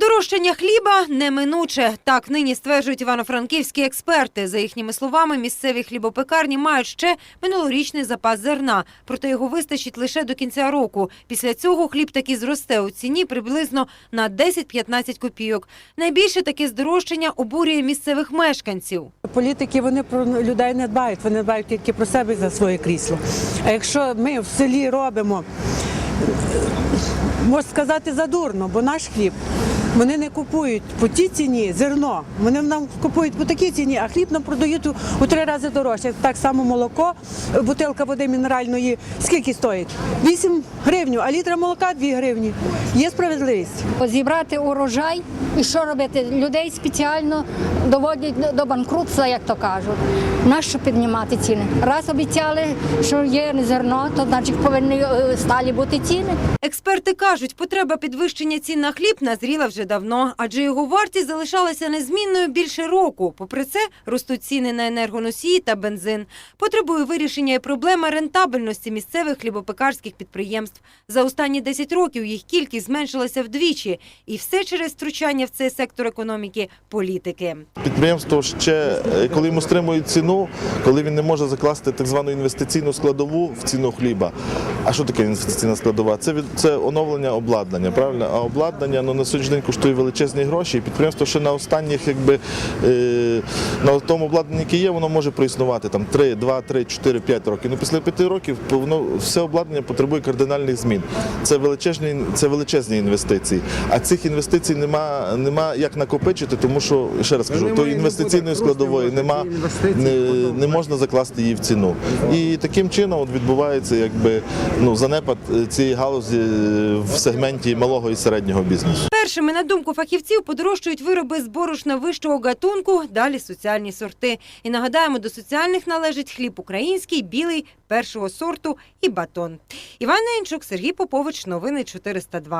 Подорожчання хліба неминуче. Так нині стверджують івано-франківські експерти. За їхніми словами, місцеві хлібопекарні мають ще минулорічний запас зерна, проте його вистачить лише до кінця року. Після цього хліб таки зросте у ціні приблизно на 10-15 копійок. Найбільше таке здорожчання обурює місцевих мешканців. Політики вони про людей не дбають, вони дбають тільки про себе за своє крісло. А якщо ми в селі робимо, можна сказати, задурно, бо наш хліб вони не купують по тій ціні зерно. Вони нам купують по такій ціні, а хліб нам продають у, три рази дорожче. Так само молоко, бутилка води мінеральної, скільки стоїть? 8 гривень, а літра молока 2 гривні. Є справедливість. Зібрати урожай і що робити? Людей спеціально доводять до банкрутства, як то кажуть. Нащо піднімати ціни? Раз обіцяли, що є зерно, то значить повинні е, сталі бути ціни. Експерти кажуть, потреба підвищення цін на хліб назріла вже давно, адже його вартість залишалася незмінною більше року. Попри це, ростуть ціни на енергоносії та бензин. Потребує вирішення і проблема рентабельності місцевих хлібопекарських підприємств. За останні 10 років їх кількість зменшилася вдвічі, і все через втручання в цей сектор економіки політики. Підприємство ще е, коли йому стримують ціну, коли він не може закласти так звану інвестиційну складову в ціну хліба. А що таке інвестиційна складова? Це це оновлення обладнання, правильно? А обладнання ну, на сьогоднішній день коштує величезні гроші. І підприємство ще на останніх, якби е, на тому обладнанні, яке є, воно може проіснувати там 3, 2, 3, 4, 5 років. Ну після 5 років воно все обладнання потребує кардинальних змін. Це величезні, це величезні інвестиції. А цих інвестицій нема, нема як накопичити, тому що ще раз кажу, то інвестиційної складової нема, не, не можна закласти її в ціну. І таким чином от відбувається якби ну занепад е, цієї галузі е, в сегменті малого і середнього бізнесу. Першими, на думку фахівців, подорожчують вироби з борошна вищого гатунку, далі соціальні сорти. І нагадаємо, до соціальних належить хліб український, білий, першого сорту і батон. Іван Ненчук, Сергій Попович, новини 402.